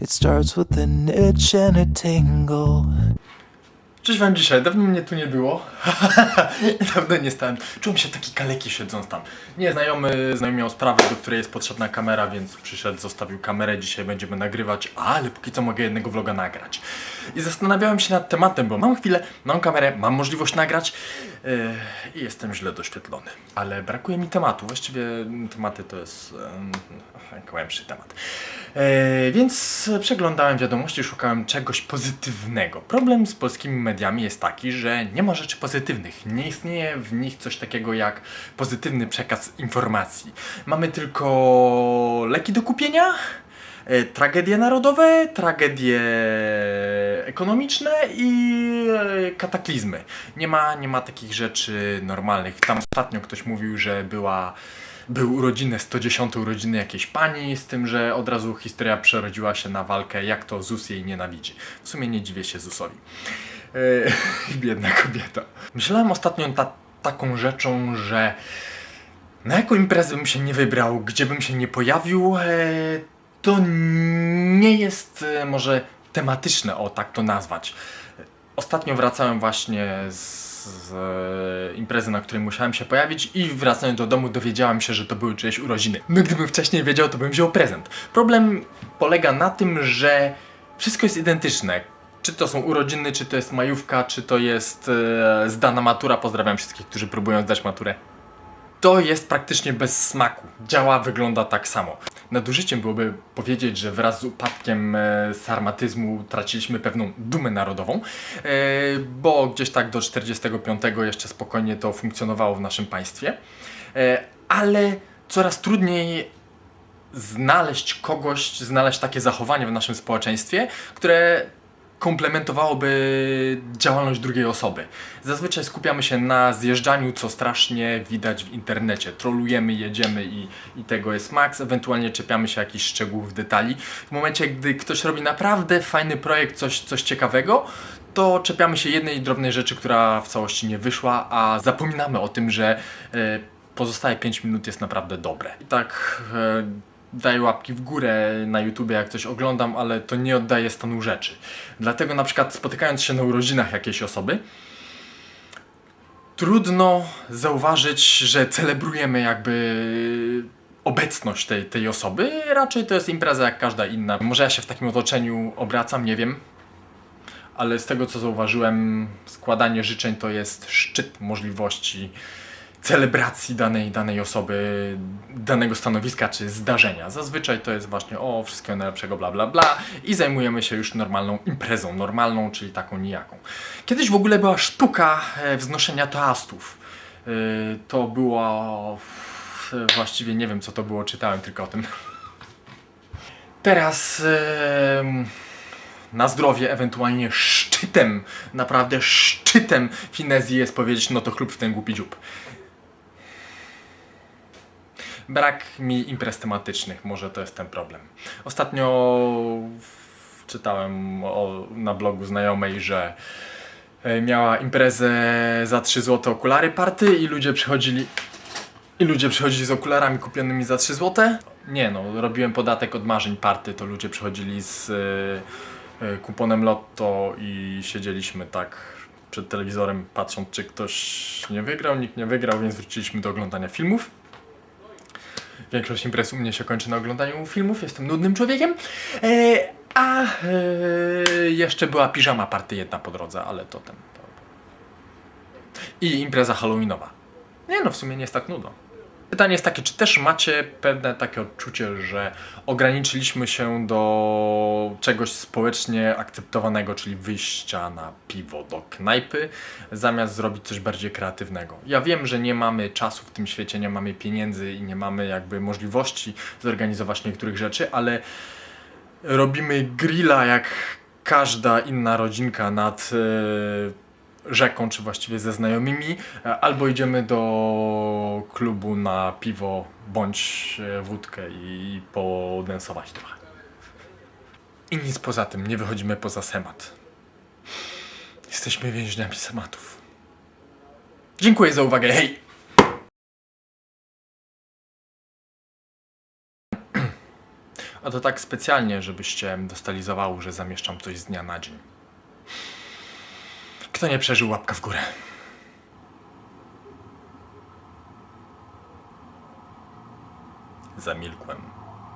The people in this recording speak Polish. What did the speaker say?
It starts with an itch and a tingle. Cześć wam dzisiaj, dawno mnie tu nie było. dawno nie stałem. Czułem się taki kaleki siedząc tam. Nie, znajomy, znajomy miał sprawę, do której jest potrzebna kamera, więc przyszedł, zostawił kamerę. Dzisiaj będziemy nagrywać, ale póki co mogę jednego vloga nagrać. I zastanawiałem się nad tematem, bo mam chwilę, mam kamerę, mam możliwość nagrać yy, i jestem źle doświetlony. Ale brakuje mi tematu. Właściwie tematy to jest yy, kłębszy temat. E, więc przeglądałem wiadomości, szukałem czegoś pozytywnego. Problem z polskimi mediami jest taki, że nie ma rzeczy pozytywnych. Nie istnieje w nich coś takiego jak pozytywny przekaz informacji. Mamy tylko leki do kupienia, e, tragedie narodowe, tragedie ekonomiczne i e, kataklizmy. Nie ma, nie ma takich rzeczy normalnych. Tam ostatnio ktoś mówił, że była był urodziny, 110 urodziny jakiejś pani, z tym, że od razu historia przerodziła się na walkę, jak to ZUS jej nienawidzi. W sumie nie dziwię się ZUSowi. Eee, biedna kobieta. Myślałem ostatnio ta, taką rzeczą, że na jaką imprezę bym się nie wybrał, gdzie bym się nie pojawił, e, to nie jest e, może tematyczne, o tak to nazwać. Ostatnio wracałem właśnie z, z e, imprezy, na której musiałem się pojawić i wracając do domu dowiedziałem się, że to były czyjeś urodziny. No gdybym wcześniej wiedział, to bym wziął prezent. Problem polega na tym, że wszystko jest identyczne. Czy to są urodziny, czy to jest majówka, czy to jest e, zdana matura. Pozdrawiam wszystkich, którzy próbują zdać maturę. To jest praktycznie bez smaku. Działa, wygląda tak samo. Nadużyciem byłoby powiedzieć, że wraz z upadkiem e, sarmatyzmu traciliśmy pewną dumę narodową, e, bo gdzieś tak do 45 jeszcze spokojnie to funkcjonowało w naszym państwie. E, ale coraz trudniej znaleźć kogoś, znaleźć takie zachowanie w naszym społeczeństwie, które komplementowałoby działalność drugiej osoby. Zazwyczaj skupiamy się na zjeżdżaniu, co strasznie widać w internecie. Trolujemy, jedziemy i, i tego jest maks, ewentualnie czepiamy się jakichś szczegółów, detali. W momencie, gdy ktoś robi naprawdę fajny projekt, coś, coś ciekawego, to czepiamy się jednej drobnej rzeczy, która w całości nie wyszła, a zapominamy o tym, że e, pozostałe 5 minut jest naprawdę dobre. I tak e, daję łapki w górę na YouTubie, jak coś oglądam, ale to nie oddaje stanu rzeczy. Dlatego na przykład spotykając się na urodzinach jakiejś osoby, trudno zauważyć, że celebrujemy jakby obecność tej, tej osoby. Raczej to jest impreza jak każda inna. Może ja się w takim otoczeniu obracam, nie wiem. Ale z tego co zauważyłem, składanie życzeń to jest szczyt możliwości celebracji danej, danej osoby, danego stanowiska czy zdarzenia. Zazwyczaj to jest właśnie o wszystkiego najlepszego, bla bla bla i zajmujemy się już normalną imprezą, normalną, czyli taką nijaką. Kiedyś w ogóle była sztuka e, wznoszenia toastów. E, To było właściwie nie wiem co to było, czytałem tylko o tym. Teraz na zdrowie, ewentualnie szczytem, naprawdę szczytem finezji jest powiedzieć, no to chlub w ten głupi dziób. Brak mi imprez tematycznych, może to jest ten problem. Ostatnio czytałem o, na blogu znajomej, że e, miała imprezę za 3 zł okulary party i ludzie przychodzili i ludzie przychodzili z okularami kupionymi za 3 zł? Nie no, robiłem podatek od marzeń party, to ludzie przychodzili z e, e, kuponem lotto i siedzieliśmy tak przed telewizorem patrząc czy ktoś nie wygrał, nikt nie wygrał, więc wróciliśmy do oglądania filmów. Większość imprez u mnie się kończy na oglądaniu filmów, jestem nudnym człowiekiem. E, a e, jeszcze była piżama party jedna po drodze, ale to ten. To... I impreza halloweenowa. Nie no, w sumie nie jest tak nudno. Pytanie jest takie, czy też macie pewne takie odczucie, że ograniczyliśmy się do czegoś społecznie akceptowanego, czyli wyjścia na piwo do knajpy, zamiast zrobić coś bardziej kreatywnego. Ja wiem, że nie mamy czasu w tym świecie, nie mamy pieniędzy i nie mamy jakby możliwości zorganizować niektórych rzeczy, ale robimy grilla jak każda inna rodzinka nad e, rzeką, czy właściwie ze znajomymi, e, albo idziemy do klubu na piwo bądź e, wódkę i podensować trochę. I nic poza tym, nie wychodzimy poza schemat. Jesteśmy więźniami schematów. Dziękuję za uwagę, hej! A to tak specjalnie, żebyście dostali zawału, że zamieszczam coś z dnia na dzień. Kto nie przeżył, łapka w górę. Zamilkłem.